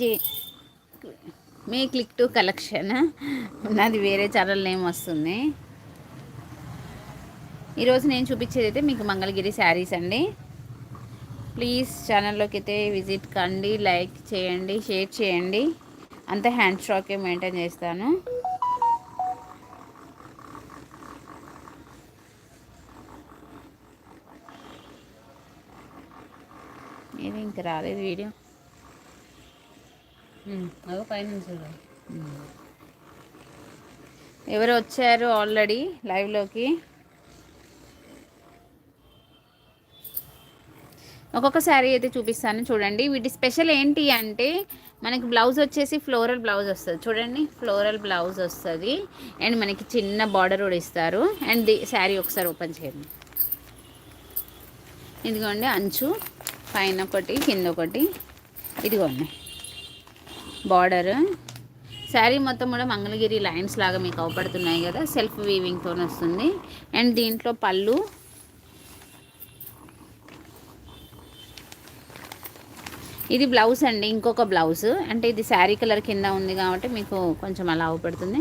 G. మీ click to collection. నాది వేరే ఛానల్ నేమ్ వస్తుంది. ఈరోజు నేను చూపించేది అయితే మీకు మంగళగిరి శారీస్ అండి. ప్లీజ్ ఛానల్లోకి అయితే విజిట్ కండి లైక్ చేయండి షేర్ చేయండి. అంత హ్యాండ్ స్టాకే మెయింటైన్ చేస్తాను. ఇది ఇంక రాలేదు వీడియో. అదో పైన ఎవరు వచ్చారు ఆల్రెడీ లైవ్లోకి ఒక్కొక్క శారీ అయితే చూపిస్తాను చూడండి. వీటి స్పెషల్ ఏంటి అంటే మనకి బ్లౌజ్ వచ్చేసి ఫ్లోరల్ బ్లౌజ్ వస్తుంది. చూడండి ఫ్లోరల్ బ్లౌజ్ వస్తుంది. అండ్ మనకి చిన్న బార్డర్ కూడా ఇస్తారు. అండ్ ది శారీ ఒకసారి ఓపెన్ చేయండి. ఇదిగోండి అంచు. పైన ఒకటి కింద ఒకటి. ఇదిగోండి. బార్డర్. శారీ మొత్తం కూడా మంగళగిరి లైన్స్ లాగా మీకు అవపడుతున్నాయి కదా సెల్ఫ్ వీవింగ్తో వస్తుంది. అండ్ దీంట్లో పళ్ళు. ఇది బ్లౌజ్ అండి ఇంకొక బ్లౌజ్. అంటే ఇది శారీ కలర్ కింద ఉంది కాబట్టి మీకు కొంచెం అలా అవపడుతుంది.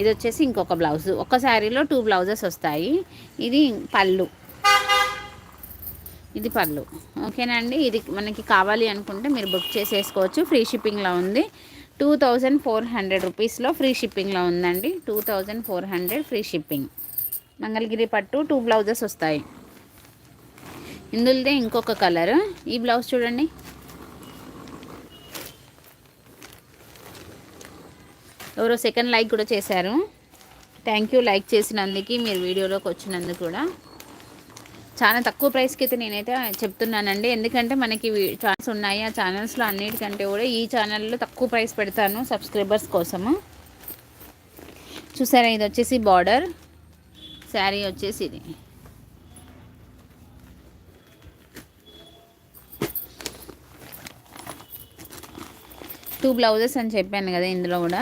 ఇది వచ్చేసి ఇంకొక బ్లౌజ్. ఒక శారీలో టూ బ్లౌజెస్ వస్తాయి. ఇది పళ్ళు. ఇది పళ్ళు. ఓకేనా అండి? ఇది మనకి కావాలి అనుకుంటే మీరు బుక్ చేసేసుకోవచ్చు. ఫ్రీ షిప్పింగ్లో ఉంది. టూ థౌజండ్ ఫోర్ హండ్రెడ్ రూపీస్లో ఫ్రీ షిప్పింగ్లో ఉందండి. Two thousand four hundred free shipping. Mangalagiri పట్టు టూ బ్లౌజెస్ వస్తాయి. ఇందులోదే ఇంకొక కలర్. ఈ బ్లౌజ్ చూడండి. ఎవరో సెకండ్ లైక్ కూడా చేశారు. థ్యాంక్ యూ లైక్ చేసినందుకు మీరు వీడియోలోకి వచ్చినందుకు కూడా. చాలా తక్కువ ప్రైస్కి అయితే నేనైతే చెప్తున్నానండి. ఎందుకంటే మనకి ఛానల్స్ ఉన్నాయి. ఆ ఛానల్స్లో అన్నిటికంటే కూడా ఈ ఛానల్లో తక్కువ ప్రైస్ పెడతాను సబ్స్క్రైబర్స్ కోసము. చూసారా? ఇది వచ్చేసి బార్డర్. శారీ వచ్చేసి ఇది. టూ బ్లౌజెస్ అని చెప్పాను కదా ఇందులో కూడా.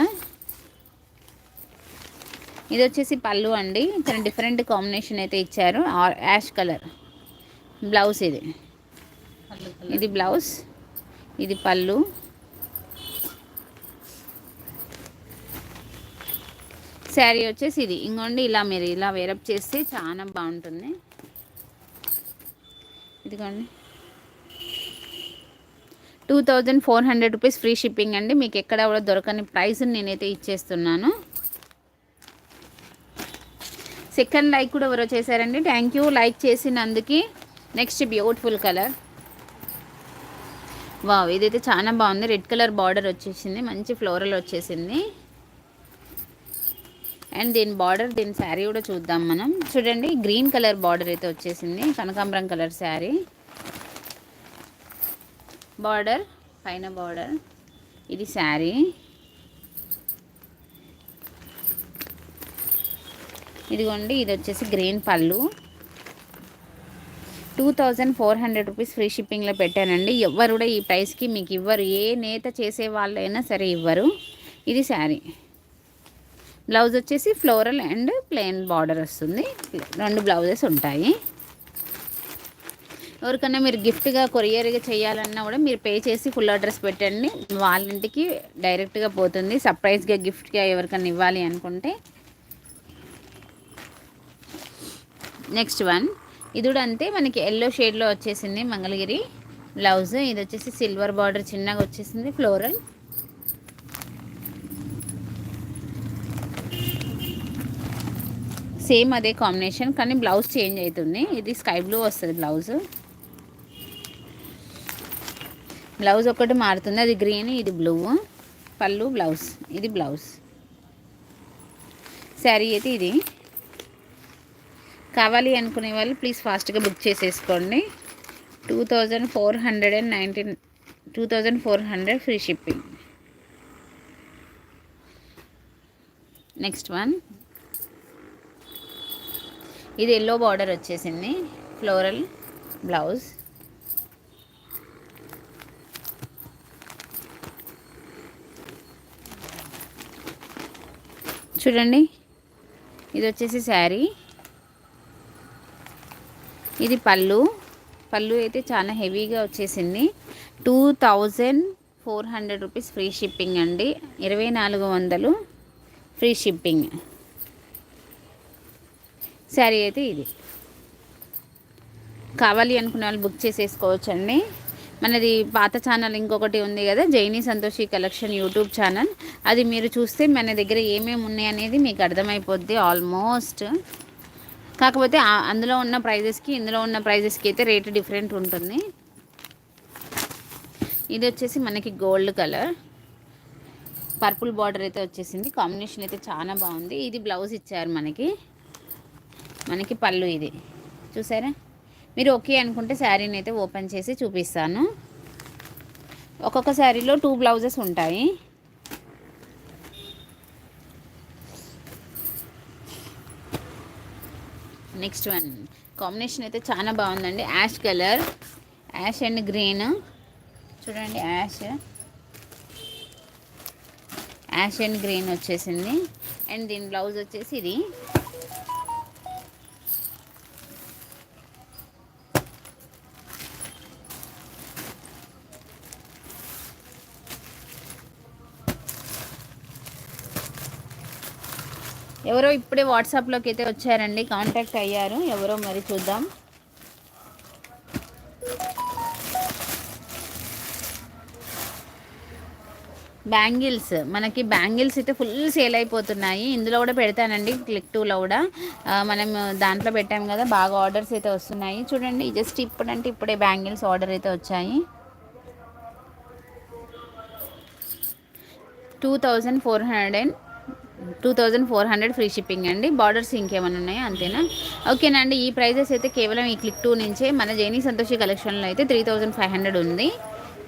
ఇది వచ్చేసి పళ్ళు అండి. చాలా డిఫరెంట్ కాంబినేషన్ అయితే ఇచ్చారు. Ash colour. బ్లౌజ్ ఇది. ఇది బ్లౌజ్. ఇది పళ్ళు. శారీ వచ్చేసి ఇది. ఇంకోండి ఇలా మీరు ఇలా వేరప్ చేస్తే చాలా బాగుంటుంది. ఇదిగోండి. Two thousand four hundred rupees free shipping అండి. మీకు ఎక్కడ కూడా దొరకని ప్రైస్ నేనైతే ఇచ్చేస్తున్నాను. సెకండ్ లైక్ కూడా ఎవరో చేశారండి. థ్యాంక్ యూ లైక్ చేసినందుకు నెక్స్ట్ బ్యూటిఫుల్ కలర్ వావ్ ఇదైతే చాలా బాగుంది. రెడ్ కలర్ బార్డర్ వచ్చేసింది. మంచి ఫ్లోరల్ వచ్చేసింది. అండ్ దీని బార్డర్ దీని శారీ కూడా చూద్దాం మనం. చూడండి గ్రీన్ కలర్ బార్డర్ అయితే వచ్చేసింది. కనకాంబరం కలర్ శారీ బార్డర్ పైన బార్డర్ ఇది శారీ ఇదిగోండి ఇది వచ్చేసి గ్రీన్ పళ్ళు. Two thousand four hundred rupees free షిప్పింగ్లో పెట్టానండి. ఎవ్వరు కూడా ఈ ప్రైస్కి మీకు ఇవ్వరు. ఏ నేత చేసే వాళ్ళైనా సరే ఇవ్వరు. ఇది శారీ. బ్లౌజ్ వచ్చేసి ఫ్లోరల్ అండ్ ప్లెయిన్ బార్డర్ వస్తుంది. రెండు బ్లౌజెస్ ఉంటాయి. ఎవరికన్నా మీరు గిఫ్ట్గా కొరియర్గా చేయాలన్నా కూడా మీరు పే చేసి ఫుల్ అడ్రస్ పెట్టండి. వాళ్ళ ఇంటికి డైరెక్ట్గా పోతుంది. సర్ప్రైజ్గా గిఫ్ట్గా ఎవరికన్నా ఇవ్వాలి అనుకుంటే నెక్స్ట్ వన్. ఇది కూడా అంతే మనకి ఎల్లో షేడ్లో వచ్చేసింది మంగళగిరి బ్లౌజ్. ఇది వచ్చేసి సిల్వర్ బార్డర్ చిన్నగా వచ్చేసింది ఫ్లోరల్ సేమ్ అదే కాంబినేషన్ కానీ బ్లౌజ్ చేంజ్ అవుతుంది ఇది స్కై బ్లూ వస్తుంది బ్లౌజ్. బ్లౌజ్ ఒకటి మారుతుంది. అది గ్రీన్ ఇది బ్లూ పళ్ళు బ్లౌజ్. ఇది బ్లౌజ్. శారీ అయితే ఇది. కావాలి అనుకునే వాళ్ళు ప్లీజ్ ఫాస్ట్గా బుక్ చేసేసుకోండి. Two thousand four hundred and nineteen two thousand four hundred free shipping next one ఇది ఎల్లో బార్డర్ వచ్చేసింది. ఫ్లోరల్ బ్లౌజ్ చూడండి. ఇది వచ్చేసి శారీ. ఇది పళ్ళు. పళ్ళు అయితే చాలా హెవీగా వచ్చేసింది. Two thousand four hundred rupees free shipping అండి. ఇరవై నాలుగు వందలు ఫ్రీ షిప్పింగ్. శారీ అయితే ఇది. కావాలి అనుకునే వాళ్ళు బుక్ చేసేసుకోవచ్చు అండి మనది పాత ఛానల్ ఇంకొకటి ఉంది కదా Jaini Santoshi collection YouTube channel. అది మీరు చూస్తే మన దగ్గర ఏమేమి ఉన్నాయి అనేది మీకు అర్థమైపోద్ది ఆల్మోస్ట్. కాకపోతే అందులో ఉన్న ప్రైజెస్కి ఇందులో ఉన్న ప్రైజెస్కి అయితే రేటు డిఫరెంట్ ఉంటుంది. ఇది వచ్చేసి మనకి గోల్డ్ కలర్. పర్పుల్ బార్డర్ అయితే వచ్చేసింది. కాంబినేషన్ అయితే చాలా బాగుంది. ఇది బ్లౌజ్ ఇచ్చారు మనకి. మనకి పళ్ళు ఇది. చూసారా? మీరు ఓకే అనుకుంటే శారీని అయితే ఓపెన్ చేసి చూపిస్తాను. ఒక్కొక్క శారీలో టూ బ్లౌజెస్ ఉంటాయి. Next one. కాంబినేషన్ అయితే చాలా బాగుందండి. Ash colour. Ash and green. చూడండి యాష్. యాష్ అండ్ గ్రీన్ వచ్చేసింది. అండ్ దీని బ్లౌజ్ వచ్చేసి ఇది. ఎవరో ఇప్పుడే వాట్సాప్లోకి అయితే వచ్చారండి కాంటాక్ట్ అయ్యారు. ఎవరో మరి చూద్దాం. బ్యాంగిల్స్ మనకి బ్యాంగిల్స్ అయితే ఫుల్ సేల్ అయిపోతున్నాయి. ఇందులో కూడా పెడతానండి క్లిక్ టూలో కూడా. మనం దాంట్లో పెట్టాము కదా బాగా ఆర్డర్స్ అయితే వస్తున్నాయి. చూడండి జస్ట్ ఇప్పుడంటే ఇప్పుడే బ్యాంగిల్స్ ఆర్డర్ అయితే వచ్చాయి. Two thousand four hundred and two thousand four hundred free shipping అండి. బార్డర్స్ ఇంకేమైనా ఉన్నాయా? అంతేనా? ఓకేనండి ఈ ప్రైజెస్ అయితే కేవలం ఈ క్లిక్ టూ నుంచే మన జైనీ సంతోషి కలెక్షన్లో అయితే త్రీ థౌజండ్ ఫైవ్ హండ్రెడ్ ఉంది.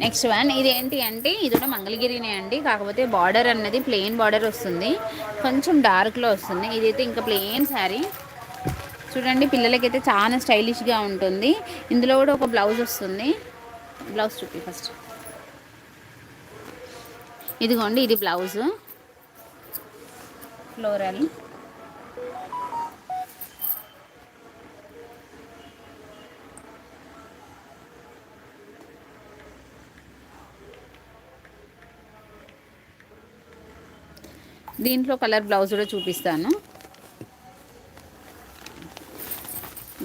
నెక్స్ట్ వన్ ఇది ఏంటి అంటే ఇది కూడా మంగళగిరినే అండి. కాకపోతే బార్డర్ అన్నది ప్లెయిన్ బార్డర్ వస్తుంది. కొంచెం డార్క్లో వస్తుంది. ఇదైతే ఇంకా ప్లెయిన్ శారీ. చూడండి పిల్లలకైతే చాలా స్టైలిష్గా ఉంటుంది. ఇందులో కూడా ఒక బ్లౌజ్ వస్తుంది. బ్లౌజ్ చూపి ఫస్ట్. ఇదిగోండి ఇది బ్లౌజు. ఫ్లోరల్. దీంట్లో కలర్ బ్లౌజ్ కూడా చూపిస్తాను.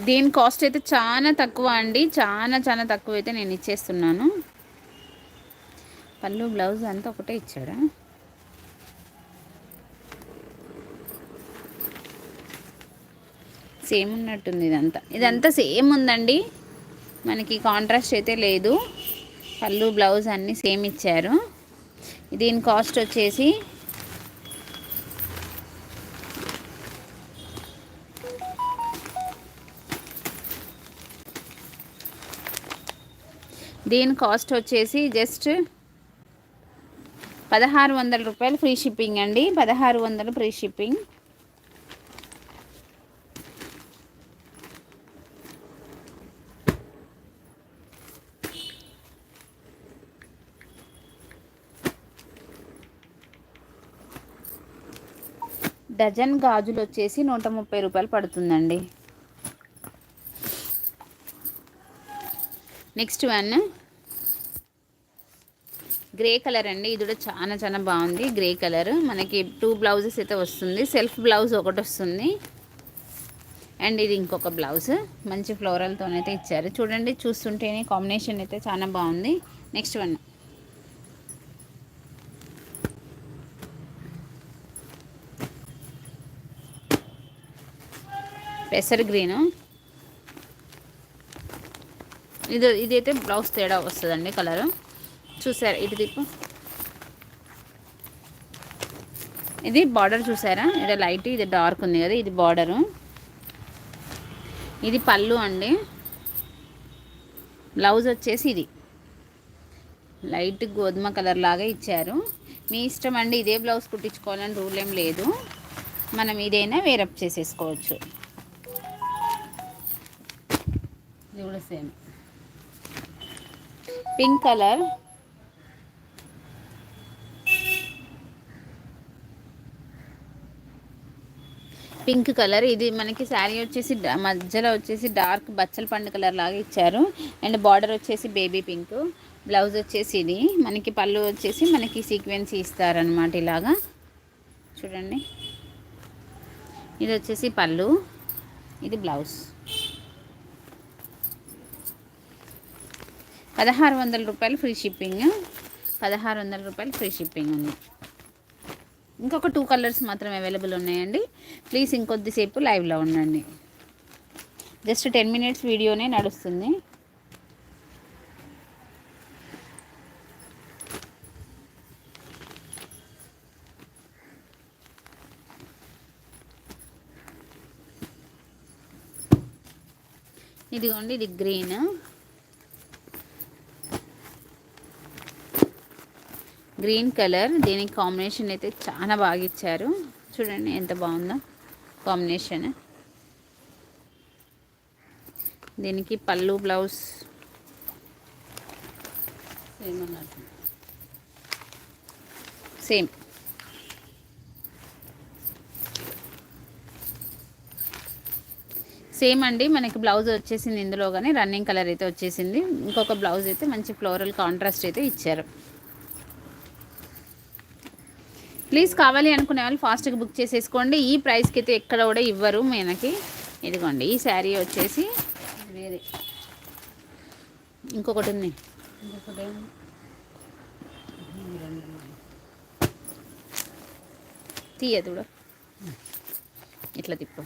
దీని కాస్ట్ అయితే చాలా తక్కువ అండి. చాలా చాలా తక్కువ అయితే నేను ఇచ్చేస్తున్నాను. పళ్ళు బ్లౌజ్ అంతా ఒకటే ఇచ్చాడా సేమ్ ఉన్నట్టుంది ఇదంతా. ఇదంతా సేమ్ ఉందండి మనకి కాంట్రాస్ట్ అయితే లేదు. పళ్ళు బ్లౌజ్ అన్నీ సేమ్ ఇచ్చారు దీని కాస్ట్ వచ్చేసి దీని కాస్ట్ వచ్చేసి జస్ట్ పదహారు వందల రూపాయలు ఫ్రీ షిప్పింగ్ అండి. పదహారు వందలు ఫ్రీ షిప్పింగ్. డజన్ గాజులు వచ్చేసి నూట ముప్పై రూపాయలు పడుతుందండి. Next one. గ్రే కలర్ అండి. ఇది కూడా చాలా చాలా బాగుంది. Grey colour. మనకి టూ బ్లౌజెస్ అయితే వస్తుంది. సెల్ఫ్ బ్లౌజ్ ఒకటి వస్తుంది. అండ్ ఇది ఇంకొక బ్లౌజ్. మంచి ఫ్లోరల్తోనైతే ఇచ్చారు. చూడండి చూస్తుంటేనే కాంబినేషన్ అయితే చాలా బాగుంది. Next one. పెసర్ గ్రీను. ఇది ఇదైతే బ్లౌజ్ తేడా వస్తుందండి కలరు. చూసారా ఇటు దిక్కు. ఇది బార్డర్ చూసారా? ఇది లైట్ ఇది డార్క్ ఉంది కదా ఇది బార్డరు. ఇది పళ్ళు అండి. బ్లౌజ్ వచ్చేసి ఇది. లైట్ గోధుమ కలర్ లాగా ఇచ్చారు. మీ ఇష్టం అండి ఇదే బ్లౌజ్ కుట్టించుకోవాలని రూల్ ఏం లేదు. మనం ఇదైనా వేరప్ చేసేసుకోవచ్చు. ఇది కూడా same. Pink colour. Pink colour. ఇది మనకి శారీ వచ్చేసి మధ్యలో వచ్చేసి డార్క్ బచ్చల పండు కలర్ లాగా ఇచ్చారు. అండ్ బార్డర్ వచ్చేసి బేబీ పింక్. బ్లౌజ్ వచ్చేసి ఇది. మనకి పళ్ళు వచ్చేసి మనకి సీక్వెన్స్ ఇస్తారనమాట ఇలాగా. చూడండి. ఇది వచ్చేసి పళ్ళు. ఇది బ్లౌజ్. పదహారు వందల రూపాయలు ఫ్రీ షిప్పింగ్. పదహారు వందల రూపాయలు ఫ్రీ షిప్పింగ్ ఉంది. ఇంకొక టూ కలర్స్ మాత్రం అవైలబుల్ ఉన్నాయండి. ప్లీజ్ ఇంకొద్దిసేపు లైవ్లో ఉండండి. జస్ట్ టెన్ మినిట్స్ వీడియోనే నడుస్తుంది. ఇదిగోండి ఇది గ్రీన్. Green colour. దీనికి కాంబినేషన్ అయితే చాలా బాగా ఇచ్చారు చూడండి ఎంత బాగుందో కాంబినేషన్. దీనికి పళ్ళు బ్లౌజ్. సేమ్. సేమ్ అండి. మనకి బ్లౌజ్ వచ్చేసింది ఇందులో కానీ రన్నింగ్ కలర్ అయితే వచ్చేసింది. ఇంకొక బ్లౌజ్ అయితే మంచి ఫ్లోరల్ కాంట్రాస్ట్ అయితే ఇచ్చారు. ప్లీజ్ కావాలి అనుకునే వాళ్ళు ఫాస్ట్గా బుక్ చేసేసుకోండి. ఈ ప్రైస్కి అయితే ఎక్కడ కూడా ఇవ్వరు మనకి. ఇదిగోండి ఈ శారీ వచ్చేసి వేరే. ఇంకొకటి ఉంది. తీయదు కూడా ఇట్లా తిప్పు.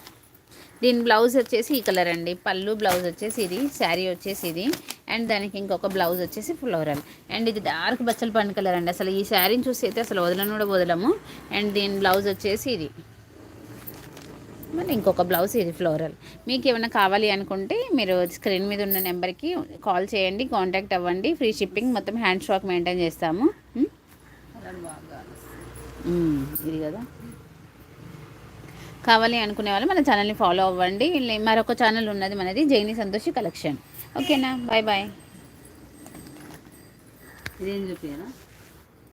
దీని బ్లౌజ్ వచ్చేసి ఈ కలర్ అండి. పళ్ళు బ్లౌజ్ వచ్చేసి ఇది శారీ వచ్చేసి ఇది. అండ్ దానికి ఇంకొక బ్లౌజ్ వచ్చేసి ఫ్లోరల్ అండ్ ఇది డార్క్ బచ్చల పండు కలర్ అండి. అసలు ఈ శారీని చూసి అయితే అసలు వదలను కూడా వదలము. అండ్ దీని బ్లౌజ్ వచ్చేసి ఇది. మరి ఇంకొక బ్లౌజ్ ఇది ఫ్లోరల్ మీకు ఏమైనా కావాలి అనుకుంటే మీరు స్క్రీన్ మీద ఉన్న నెంబర్కి కాల్ చేయండి కాంటాక్ట్ అవ్వండి. ఫ్రీ షిప్పింగ్ మొత్తం హ్యాండ్ స్టాక్ మెయింటైన్ చేస్తాము. ఇది కదా. కావాలి అనుకునే వాళ్ళు మన ఛానల్ని ఫాలో అవ్వండి. మరొక ఛానల్ ఉన్నది మనది జైని సంతోషి కలెక్షన్ ఓకేనా? Bye bye. ఇదేం చెప్పారా